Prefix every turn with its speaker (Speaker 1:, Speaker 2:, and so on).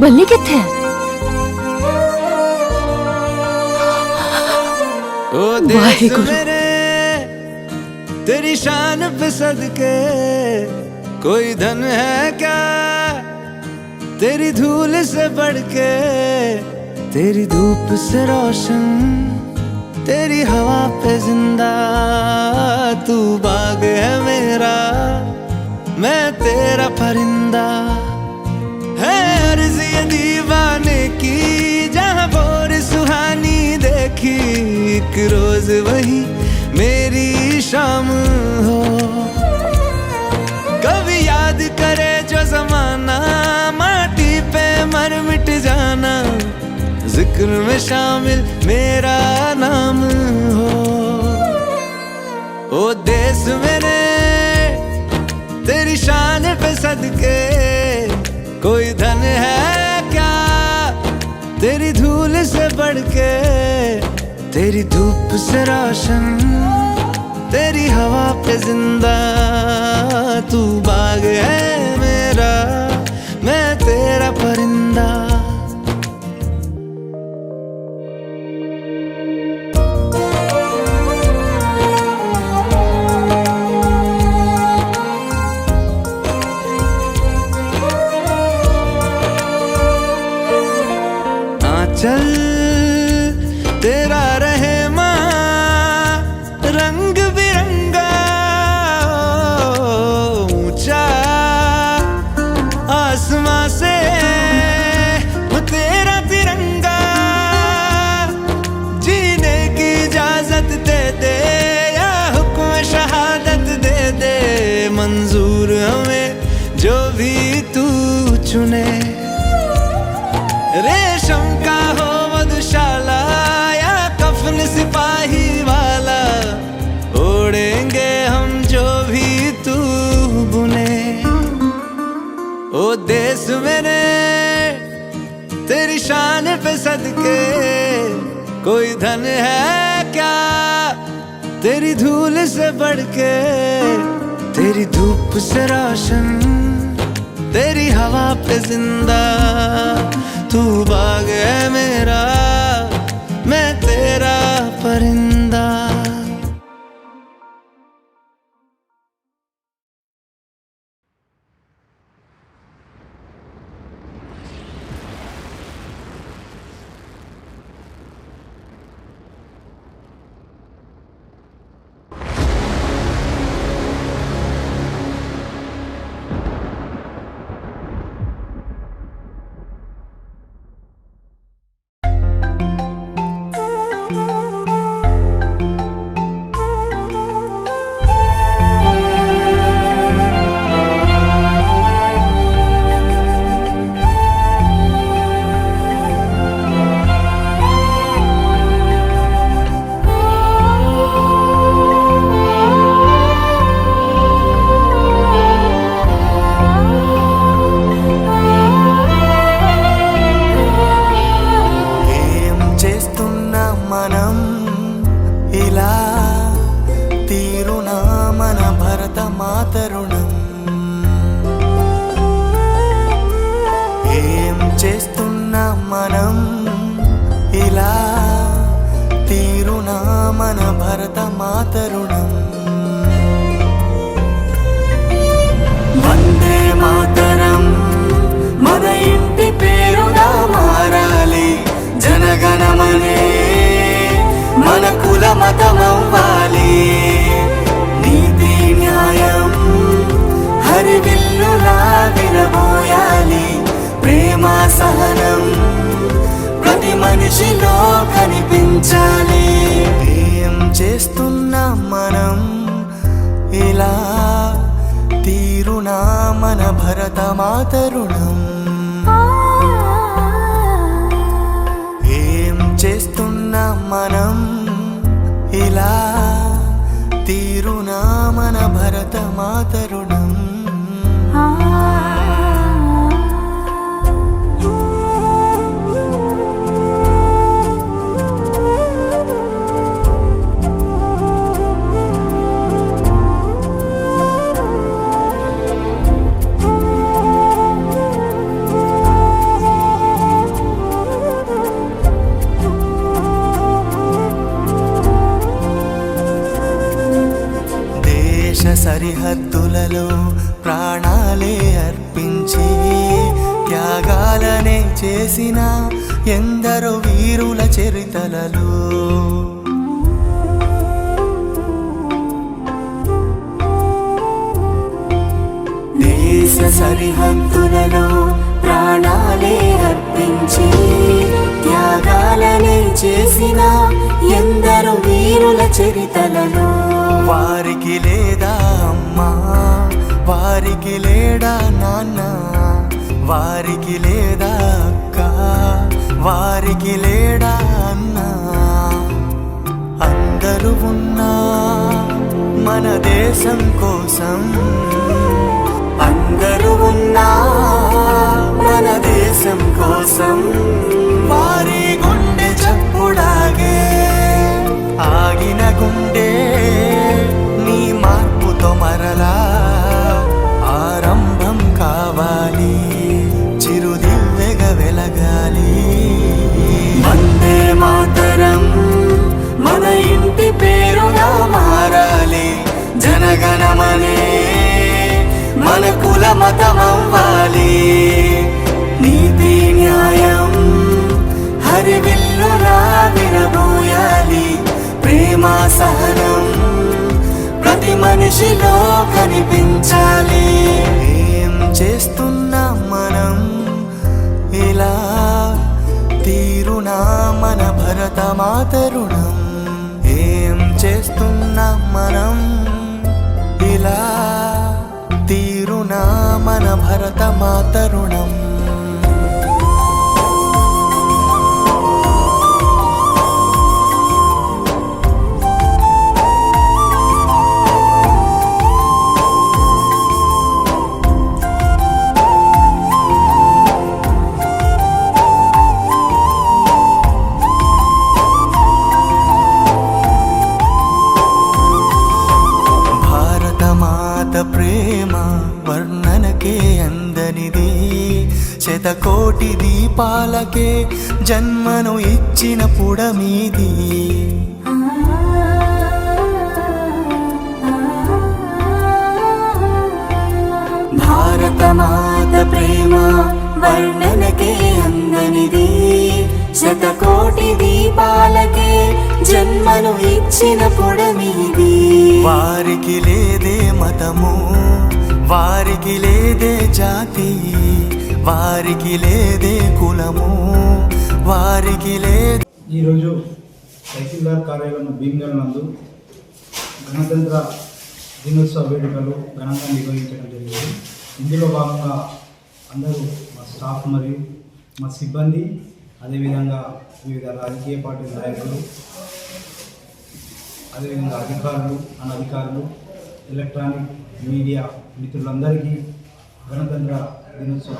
Speaker 1: बल्ली कितने
Speaker 2: वाहेगुरु।
Speaker 1: तेरी शान पे सदके कोई धन है क्या? तेरी धूल से बढ़ के तेरी धूप से रोशन तेरी हवा पे ज़िंदा तू बाग है मेरा मैं तेरा परिंदा। ये दीवाने की, जहाँ बोर सुहानी देखी, एक रोज वही मेरी शाम हो। कभी याद करे जो जमाना, माटी पे मर मिट जाना, ज़िक्र में शामिल मेरा नाम हो। ओ देश मेरे, तेरी शान पे सदके, कोई धन है तेरी धूल से बढ़ के तेरी धूप से राशन, तेरी हवा पे ज़िंदा तू बाग है मेरा, मैं तेरा परिंदा 真。सदके कोई धन है क्या? तेरी धूल से बढ़ के, तेरी धूप से रोशन, तेरी हवा पे ज़िंदा, तू बाग है मेरा, मैं तेरा।
Speaker 3: మాతరుణం ఏం చేస్తున్న మనం? ఇలా తీరునా మన భరత మాతరుణం కనిపించాలి ఏం చేస్తున్నా మనం? ఇలా తీరునా మన భరత మాతరుణం ఏం చేస్తున్నా మనం? ఇలా తీరునా మన భరత మాతరుణం సరిహద్దులలో ప్రాణాలే అర్పించి త్యాగాలనే చేసిన ఎందరో వీరుల చరితలలో. దేశ సరిహద్దులలో ప్రాణాలే అర్పించి త్యాగాలనే చేసిన ఎందరో వీరుల చరితలలో. వారికి లేదా అమ్మా? వారికి లేడా నాన్న? వారికి లేదా అక్క? వారికి లేడా అన్నా? అందరూ ఉన్నా మన దేశం కోసం. అందరూ ఉన్నా మన దేశం కోసం. మన కుల మతమవ్వాలి. నీతి న్యాయం హరివిల్లులా విరబోయాలి ప్రేమ సహనం ప్రతి మనిషిలో కనిపించాలి. ఏం చేస్తున్నాం మనం? ఇలా తీరునా మన భరత మాతరుణం ఏం చేస్తున్నాం మనం? మన అందనిది శతకోటి దీపాలకే జన్మను ఇచ్చిన పుడమీది. భారతమాత ప్రేమ వర్ణనకే అందనిది. శతకోటి దీపాలకే జన్మను ఇచ్చిన పుడమీది. వారికి లేదే మతము. వారికి లేదే జాతి వారికి లేదే కులము వారికి లేదు
Speaker 2: ఈరోజు తహసీల్దార్ కార్యాలయం భీమ్గల్ నందు గణతంత్ర దినోత్సవ వేడుకలు ఘనంగా నిర్వహించడం జరిగింది. ఇందులో భాగంగా అందరూ మా స్టాఫ్ మరియు మా సిబ్బంది అదేవిధంగా వివిధ రాజకీయ పార్టీ నాయకులు అదేవిధంగా అధికారులు అనధికారులు ఎలక్ట్రానిక్ మీడియా మిత్రులందరికీ గణతంత్ర దినోత్సవ